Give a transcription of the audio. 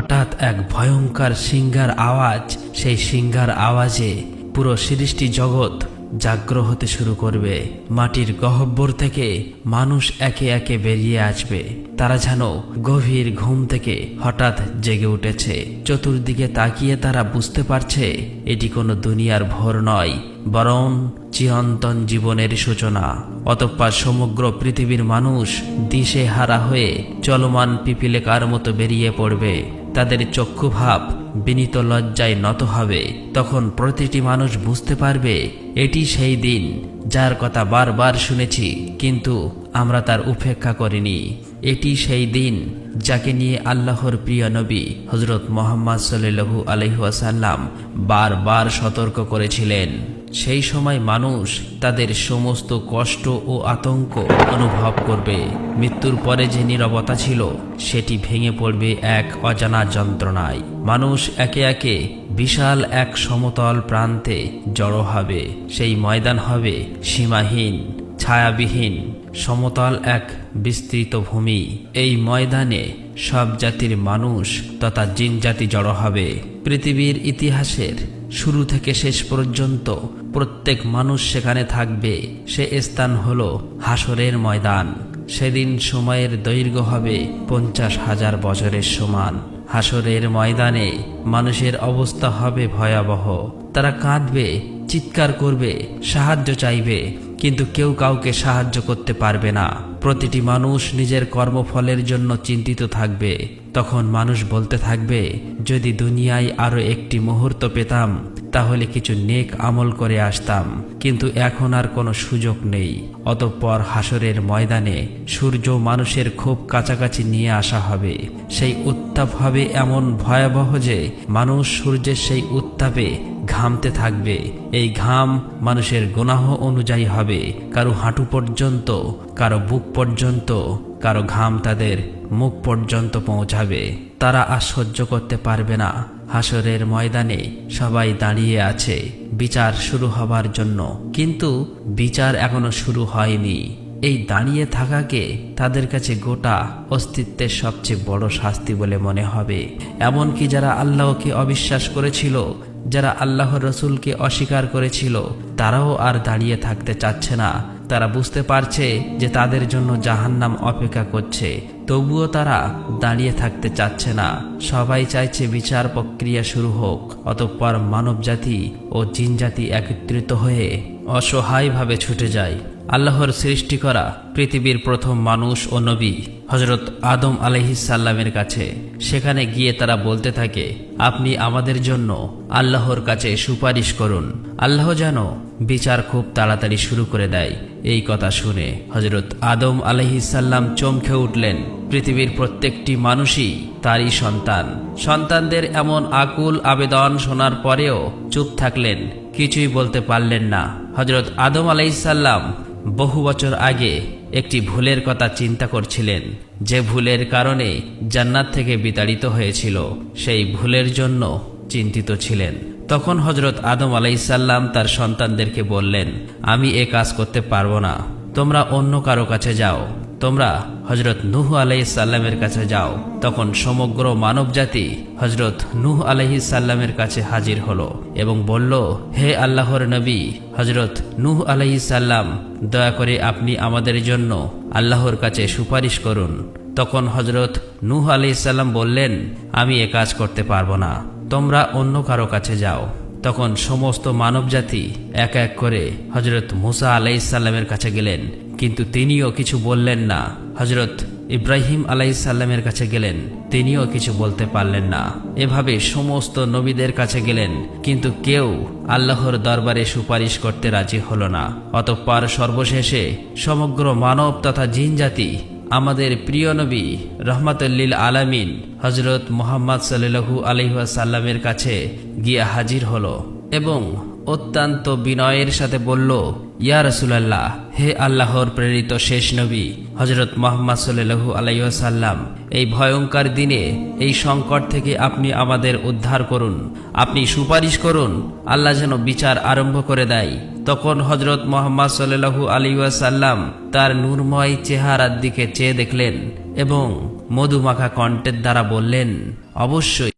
হঠাৎ এক ভয়ঙ্কর সিঙ্গার আওয়াজ, সেই সিঙ্গার আওয়াজে পুরো সৃষ্টি জগৎ জাগ্র হতে শুরু করবে। মাটির গহব্বর থেকে মানুষ একে একে বেরিয়ে আসবে। তারা যেন গভীর ঘুম থেকে হঠাৎ জেগে উঠেছে। চতুর্দিকে তাকিয়ে তারা বুঝতে পারছে, এটি কোনো দুনিয়ার ভোর নয়, বরং চিরন্তন জীবনের সূচনা। অতঃপর সমগ্র পৃথিবীর মানুষ দিশে হারা হয়ে চলমান পিপিলেকার মতো বেরিয়ে পড়বে। তাদের চক্ষুভাব বিনীত লজ্জায় নত হবে। তখন প্রতিটি মানুষ বুঝতে পারবে, এটি সেই দিন যার কথা বারবার শুনেছি, কিন্তু আমরা তার উপেক্ষা করিনি। এটি সেই দিন যাকে নিয়ে আল্লাহর প্রিয় নবী হজরত মোহাম্মদ সাল্লু আলহাসাল্লাম বারবার সতর্ক করেছিলেন। সেই সময় মানুষ তাদের সমস্ত কষ্ট ও আতঙ্ক অনুভব করবে। মৃত্যুর পরে যে নীরবতা ছিল, সেটি ভেঙে পড়বে এক অজানা যন্ত্রণায়। মানুষ একে একে বিশাল এক সমতল প্রান্তে জড়ো হবে। সেই ময়দান হবে সীমাহীন। ছায়াবিহীন, সমতল এক বিস্তৃত ভূমি। এই ময়দানে সব জাতির মানুষ তথা জিন জাতি জড়ো হবে। পৃথিবীর ইতিহাসের শুরু থেকে শেষ পর্যন্ত প্রত্যেক মানুষ সেখানে থাকবে। সে স্থান হল হাসরের ময়দান। সেদিন সময়ের দৈর্ঘ্য হবে পঞ্চাশ হাজার বছরের সমান। হাসরের ময়দানে মানুষের অবস্থা হবে ভয়াবহ। তারা কাঁদবে, চিৎকার করবে, সাহায্য চাইবে। কিন্তু কেউ কাউকে সাহায্য করতে পারবে না। প্রতিটি মানুষ নিজের কর্মফলের জন্য চিন্তিত থাকবে। তখন মানুষ বলতে থাকবে, যদি দুনিয়ায় আরও একটি মুহূর্ত পেতাম, তাহলে কিছু নেক আমল করে আসতাম। কিন্তু এখন আর কোনো সুযোগ নেই। অতঃপর হাসরের ময়দানে সূর্য মানুষের খুব কাছাকাছি নিয়ে আসা হবে। সেই উত্তাপ হবে এমন ভয়াবহ যে, মানুষ সূর্যের সেই উত্তাপে ঘামতে থাকবে। এই ঘাম মানুষের গুনাহ অনুযায়ী হবে। কারও হাঁটু পর্যন্ত, কারও বুক পর্যন্ত, কারও ঘাম তাদের মুখ পর্যন্ত পৌঁছাবে। তারা আর সহ্য করতে পারবে না। হাসরের ময়দানে সবাই দাঁড়িয়ে আছে। বিচার শুরু হবার জন্য। কিন্তু বিচার এখনও শুরু হয়নি। এই দাঁড়িয়ে থাকাকে তাদের কাছে গোটা অস্তিত্বের সবচেয়ে বড় শাস্তি বলে মনে হবে। এমনকি যারা আল্লাহকে অবিশ্বাস করেছিল যারা আল্লাহর রসুলকে অস্বীকার করেছিল, তারাও আর দাঁড়িয়ে থাকতে চাচ্ছে না। তারা বুঝতে পারছে যে তাদের জন্য জাহান্নাম অপেক্ষা করছে, তবুও তারা দাঁড়িয়ে থাকতে চাচ্ছে না। সবাই চাইছে বিচার প্রক্রিয়া শুরু হোক, অতঃপর মানবজাতি ও জিনজাতি একত্রিত হয়ে অসহায়ভাবে ছুটে যায়। আল্লাহর সৃষ্টি করা পৃথিবীর প্রথম মানুষ ও নবী হজরত আদম আলহিসাল্লামের কাছে। সেখানে গিয়ে তারা বলতে থাকে, আপনি আমাদের জন্য আল্লাহর কাছে সুপারিশ করুন। আল্লাহ যেন বিচার খুব তাড়াতাড়ি শুরু করে দেয়। এই কথা শুনে হজরত আদম আলহিসাল্লাম চমকে উঠলেন। পৃথিবীর প্রত্যেকটি মানুষই তারই সন্তান। সন্তানদের এমন আকুল আবেদন শোনার পরেও চুপ থাকলেন, কিছুই বলতে পারলেন না। হজরত আদম আলাইসাল্লাম বহু বছর আগে একটি ভুলের কথা চিন্তা করছিলেন। যে ভুলের কারণে জান্নাত থেকে বিতাড়িত হয়েছিল, সেই ভুলের জন্য চিন্তিত ছিলেন। তখন হজরত আদম আলাইসাল্লাম তার সন্তানদেরকে বললেন, আমি এ কাজ করতে পারব না। তোমরা অন্য কারও কাছে যাও। তোমরা হজরত নুহ আলাইসাল্লামের কাছে যাও। তখন সমগ্র মানব জাতি হজরত নুহ আলাইসাল্লামের কাছে হাজির হলো এবং বলল, হে আল্লাহর নবী হজরত নুহ আলাইসাল্লাম দয়া করে আপনি আমাদের জন্য আল্লাহর কাছে সুপারিশ করুন। তখন হজরত নুহ আলাইসাল্লাম বললেন, আমি এ কাজ করতে পারব না। তোমরা অন্য কারও কাছে যাও। তখন সমস্ত মানবজাতি এক এক করে হজরত মুসা আলাইসাল্লামের কাছে গেলেন। কিন্তু তিনিও কিছু বললেন না। হজরত ইব্রাহিম আলাইসাল্লামের কাছে গেলেন। তিনিও কিছু বলতে পারলেন না। এভাবে সমস্ত নবীদের কাছে গেলেন। কিন্তু কেউ আল্লাহর দরবারে সুপারিশ করতে রাজি হল না। অতঃপর সর্বশেষে সমগ্র মানব তথা জিন জাতি আমাদের প্রিয় নবী রহমাতুল্লিল আলামিন হজরত মোহাম্মদ সাল্লু আলহাসাল্লামের কাছে গিয়ে হাজির হলো এবং অত্যন্ত বিনয়ের সাথে বলল, ইয়া রসুলাল্লাহ, হে আল্লাহর প্রেরিত শেষ নবী হজরত মোহাম্মদ সাল্লু আলাইসাল্লাম এই ভয়ঙ্কর দিনে, এই সংকট থেকে আপনি আমাদের উদ্ধার করুন, আপনি সুপারিশ করুন, আল্লাহ যেন বিচার আরম্ভ করে দেয়। তখন হজরত মোহাম্মদ সাল্লু আলিউসাল্লাম তার নূরময় চেহারার দিকে চেয়ে দেখলেন এবং মধুমাখা কণ্ঠের দ্বারা বললেন, অবশ্যই।